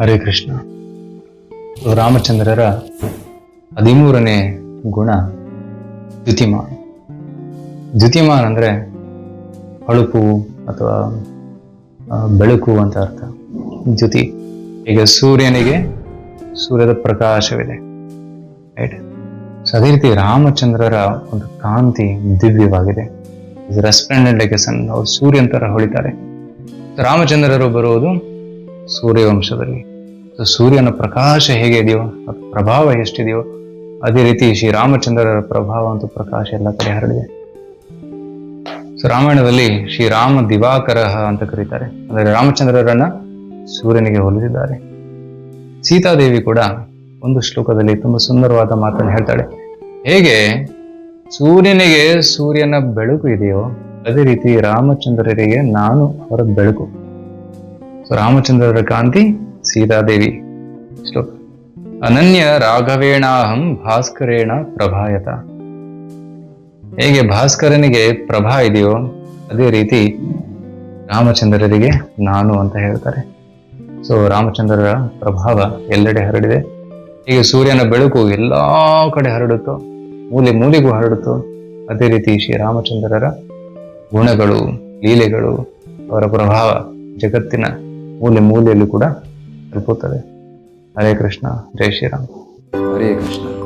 ಹರೇ ಕೃಷ್ಣ. ರಾಮಚಂದ್ರರ ಹದಿಮೂರನೇ ಗುಣ ದ್ಯುತಿಮಾನ್. ದ್ಯುತಿಮಾನ್ ಅಂದ್ರೆ ಹೊಳಪು ಅಥವಾ ಬೆಳಕು ಅಂತ ಅರ್ಥ. ದ್ಯುತಿ, ಈಗ ಸೂರ್ಯನಿಗೆ ಸೂರ್ಯದ ಪ್ರಕಾಶವಿದೆ. ರೈಟ್ ಸೊ ಅದೇ ರೀತಿ ರಾಮಚಂದ್ರರ ಒಂದು ಕಾಂತಿ ದಿವ್ಯವಾಗಿದೆ. ರೆಸ್ಪೆಂಡೆಂಟ್ ಲೈಕ್ ಸನ್ ಅವ್ರು ಸೂರ್ಯನ್ ತರ ಹೊಳಿತಾರೆ. ರಾಮಚಂದ್ರರು ಬರುವುದು ಸೂರ್ಯವಂಶದಲ್ಲಿ. ಸೂರ್ಯನ ಪ್ರಕಾಶ ಹೇಗೆ ಇದೆಯೋ ಪ್ರಭಾವ ಎಷ್ಟಿದೆಯೋ, ಅದೇ ರೀತಿ ಶ್ರೀರಾಮಚಂದ್ರರ ಪ್ರಭಾವ ಅಂತೂ ಪ್ರಕಾಶ ಎಲ್ಲ ಕಡೆ ಹರಡಿದೆ. ಸೊ ರಾಮಾಯಣದಲ್ಲಿ ಶ್ರೀರಾಮ ದಿವಾಕರ ಅಂತ ಕರೀತಾರೆ. ಅಂದರೆ ರಾಮಚಂದ್ರರನ್ನ ಸೂರ್ಯನಿಗೆ ಹೋಲಿಸಿದ್ದಾರೆ ಸೀತಾದೇವಿ ಕೂಡ ಒಂದು ಶ್ಲೋಕದಲ್ಲಿ ತುಂಬಾ ಸುಂದರವಾದ ಮಾತನ್ನು ಹೇಳ್ತಾಳೆ. ಹೇಗೆ? ಸೂರ್ಯನಿಗೆ ಸೂರ್ಯನ ಬೆಳಕು ಇದೆಯೋ, ಅದೇ ರೀತಿ ರಾಮಚಂದ್ರರಿಗೆ ನಾನು ಅವರ ಬೆಳಕು. ರಾಮಚಂದ್ರರ ಕಾಂತಿ, ಸೀತಾದೇವಿ. ಶ್ಲೋಕ. ಅನನ್ಯ ರಾಘವೇಣಾಹಂ ಭಾಸ್ಕರೇಣ ಪ್ರಭಾಯತ. ಹೇಗೆ ಭಾಸ್ಕರನಿಗೆ ಪ್ರಭಾ ಇದೆಯೋ, ಅದೇ ರೀತಿ ರಾಮಚಂದ್ರರಿಗೆ ನಾನು ಅಂತ ಹೇಳ್ತಾರೆ. ಸೊ ರಾಮಚಂದ್ರರ ಪ್ರಭಾವ ಎಲ್ಲೆಡೆ ಹರಡಿದೆ. ಹೀಗೆ ಸೂರ್ಯನ ಬೆಳಕು ಎಲ್ಲ ಕಡೆ ಹರಡುತ್ತೋ, ಮೂಲೆ ಮೂಲೆಗೂ ಹರಡುತ್ತೋ, ಅದೇ ರೀತಿ ಶ್ರೀರಾಮಚಂದ್ರರ ಗುಣಗಳು, ಲೀಲೆಗಳು, ಅವರ ಪ್ರಭಾವ ಜಗತ್ತಿನ ಮೂಲೆ ಮೂಲೆಯಲ್ಲೂ ಕೂಡ ತಲುಪುತ್ತದೆ ಹರೇ ಕೃಷ್ಣ ಜೈ ಶ್ರೀರಾಮ್. ಹರೇ ಕೃಷ್ಣ.